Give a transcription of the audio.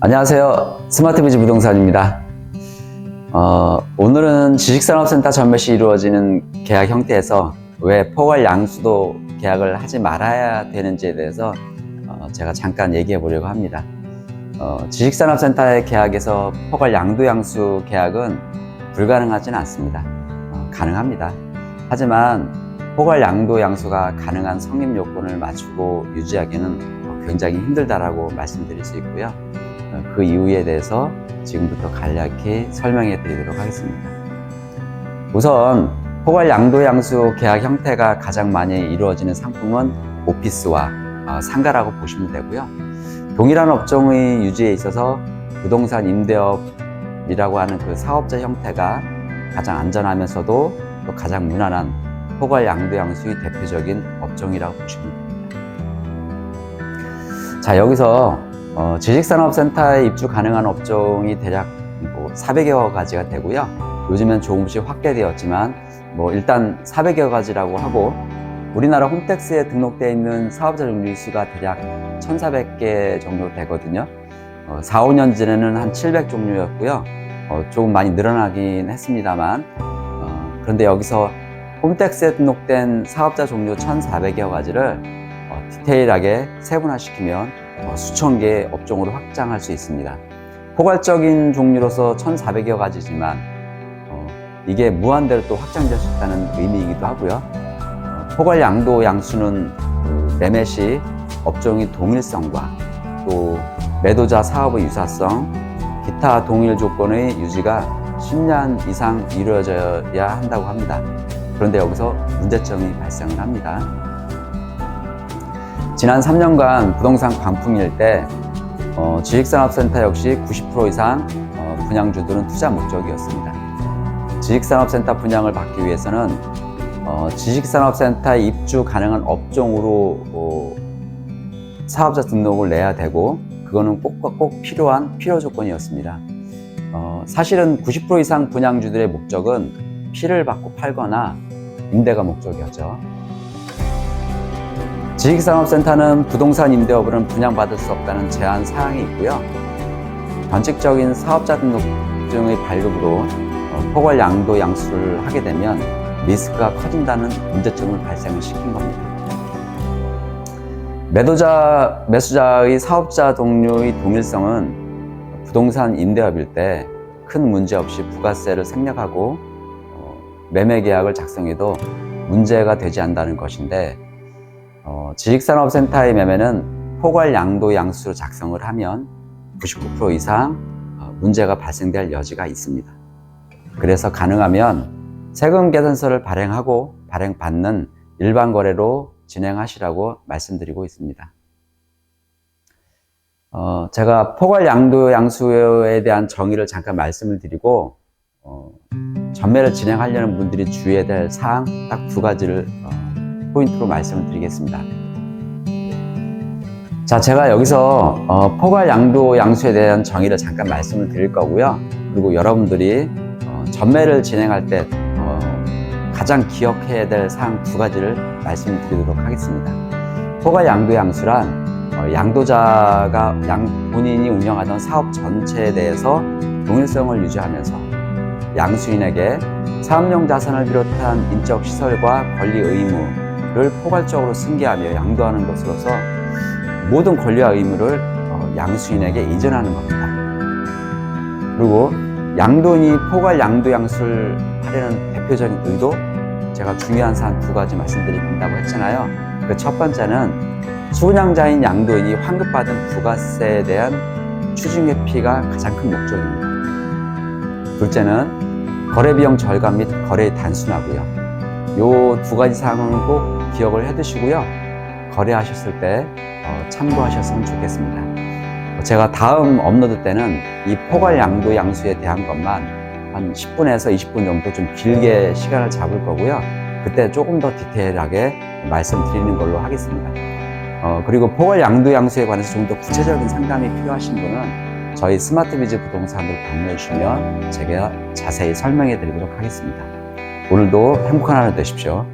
안녕하세요. 스마트비즈 부동산입니다. 어, 오늘은 지식산업센터 전매 시 이루어지는 계약 형태에서 왜 포괄 양수도 계약을 하지 말아야 되는지에 대해서 어, 제가 잠깐 얘기해 보려고 합니다. 어, 지식산업센터의 계약에서 포괄 양도 양수 계약은 불가능하지는 않습니다. 어, 가능합니다. 하지만 포괄 양도 양수가 가능한 성립 요건을 맞추고 유지하기는 어, 굉장히 힘들다라고 말씀드릴 수 있고요. 어, 그 이유에 대해서 지금부터 간략히 설명해 드리도록 하겠습니다. 우선 포괄 양도 양수 계약 형태가 가장 많이 이루어지는 상품은 오피스와 어, 상가라고 보시면 되고요. 동일한 업종의 유지에 있어서 부동산 임대업이라고 하는 그 사업자 형태가 가장 안전하면서도 또 가장 무난한 포괄 양도 양수의 대표적인 업종이라고 보시면 됩니다. 자 여기서 어, 지식산업센터에 입주 가능한 업종이 대략 뭐 400여 가지가 되고요. 요즘엔 조금씩 확대되었지만 뭐 일단 400여 가지라고 하고 우리나라 홈택스에 등록되어 있는 사업자 종류 수가 대략 1,400개 정도 되거든요. 어, 4, 5년 전에는 한 700 종류였고요. 어, 조금 많이 늘어나긴 했습니다만 어, 그런데 여기서 홈택스에 등록된 사업자 종류 1,400여 가지를 어, 디테일하게 세분화시키면 어, 수천 개의 업종으로 확장할 수 있습니다. 포괄적인 종류로서 1,400여 가지지만 어, 이게 무한대로 또 확장될 수 있다는 의미이기도 하고요. 어, 포괄 양도 양수는 그 매매 시 업종의 동일성과 또 매도자 사업의 유사성, 기타 동일 조건의 유지가 10년 이상 이루어져야 한다고 합니다. 그런데 여기서 문제점이 발생을 합니다. 지난 3년간 부동산 광풍일 때 어, 지식산업센터 역시 90% 이상 어, 분양주들은 투자 목적이었습니다. 지식산업센터 분양을 받기 위해서는 어, 지식산업센터에 입주 가능한 업종으로 어, 사업자 등록을 내야 되고 그거는 꼭, 꼭 필요한 필요 조건이었습니다. 어, 사실은 90% 이상 분양주들의 목적은 피를 받고 팔거나 임대가 목적이었죠. 지식산업센터는 부동산 임대업으로는 분양받을 수 없다는 제한 사항이 있고요. 변칙적인 사업자 등록증의 발급으로 어, 포괄 양도 양수를 하게 되면 리스크가 커진다는 문제점을 발생을 시킨 겁니다. 매도자, 매수자의 사업자 동료의 동일성은 부동산 임대업일 때 큰 문제 없이 부가세를 생략하고 어, 매매 계약을 작성해도 문제가 되지 않는다는 것인데 어, 지식산업센터의 매매는 포괄 양도 양수로 작성을 하면 99% 이상 어, 문제가 발생될 여지가 있습니다. 그래서 가능하면 세금 계산서를 발행하고 발행받는 일반 거래로 진행하시라고 말씀드리고 있습니다. 어, 제가 포괄 양도 양수에 대한 정의를 잠깐 말씀을 드리고 어, 전매를 진행하려는 분들이 주의해야 될 사항 딱 두 가지를 어, 포인트로 말씀을 드리겠습니다. 자, 제가 여기서 어, 포괄 양도 양수에 대한 정의를 잠깐 말씀을 드릴 거고요. 그리고 여러분들이 어, 전매를 진행할 때 어, 가장 기억해야 될 사항 두 가지를 말씀을 드리도록 하겠습니다. 포괄 양도 양수란 어, 양도자가 양 본인이 운영하던 사업 전체에 대해서 동일성을 유지하면서 양수인에게 사업용 자산을 비롯한 인적 시설과 권리 의무 를 포괄적으로 승계하며 양도하는 것으로서 모든 권리와 의무를 어, 양수인에게 이전하는 겁니다. 그리고 양도인이 포괄 양도 양수를 하려는 대표적인 의도 제가 중요한 사안 두 가지 말씀드린다고 했잖아요. 그 첫 번째는 수분양자인 양도인이 환급받은 부가세에 대한 추징 회피가 가장 큰 목적입니다. 둘째는 거래 비용 절감 및 거래의 단순하고요. 요 두 가지 사항은 꼭 기억을 해 두시고요. 거래하셨을 때 어, 참고하셨으면 좋겠습니다. 제가 다음 업로드 때는 이 포괄 양도 양수에 대한 것만 한 10분에서 20분 정도 좀 길게 시간을 잡을 거고요. 그때 조금 더 디테일하게 말씀드리는 걸로 하겠습니다. 어, 그리고 포괄 양도 양수에 관해서 좀 더 구체적인 상담이 필요하신 분은 저희 스마트비즈 부동산으로 방문해 주시면 제가 자세히 설명해 드리도록 하겠습니다. 오늘도 행복한 하루 되십시오.